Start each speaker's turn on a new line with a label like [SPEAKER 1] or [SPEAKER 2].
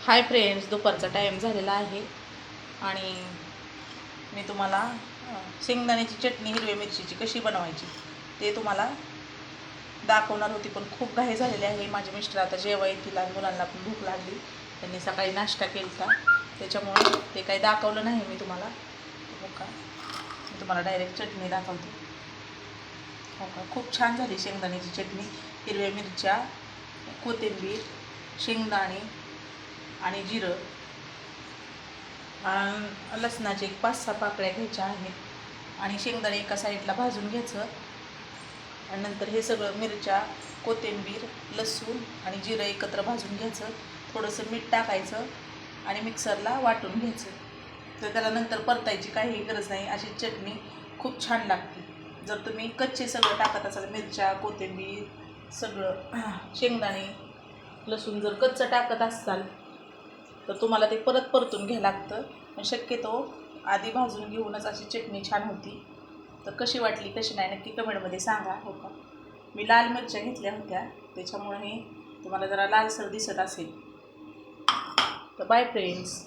[SPEAKER 1] Hi friends दुपारचा time झालेला आहे. आणि मी तुम्हाला शेंगदाण्याची चटणी हिरव्या मिरचीची कशी बनवायची ते तुम्हाला दाखवणार होती पण खूप घाई झालेली आहे. माझे मिस्टर आता जेव्हा येतील आणि मुलांना पण भूक लागली. त्यांनी सकाळी नाश्ता केला त्याच्यामुळे ते काही दाखवलं नाही मी तुम्हाला. हो का? मी तुम्हाला डायरेक्ट चटणी दाखवते. हो का? खूप छान झाली शेंगदाण्याची चटणी. हिरव्या मिरच्या कोथिंबीर शेंगदाणे आणि जिरं. लसणाचे एक पाच सहा पाकळ्या घ्यायच्या आहेत. आणि शेंगदाणे एका साईडला भाजून घ्यायचं. आणि नंतर हे सगळं मिरच्या कोथिंबीर लसूण आणि जिरं एकत्र भाजून घ्यायचं. थोडंसं मीठ टाकायचं आणि मिक्सरला वाटून घ्यायचं. तर त्याला नंतर परतायची काहीही गरज नाही. अशी चटणी खूप छान लागते. जर तुम्ही कच्चे सगळं टाकत असाल मिरच्या कोथिंबीर सगळं शेंगदाणे लसूण जर कच्चं टाकत असाल तर तुम्हाला ते परत परतून घ्यावं लागतं. पण शक्यतो आधी भाजून घेऊनच अशी चटणी छान होती. तर कशी वाटली कशी नाही नक्की कमेंटमध्ये सांगा हो का? मी लाल मिरच्या घेतल्या होत्या. त्याच्यामुळे तुम्हाला जरा लालसर दिसत असेल. तर बाय फ्रेंड्स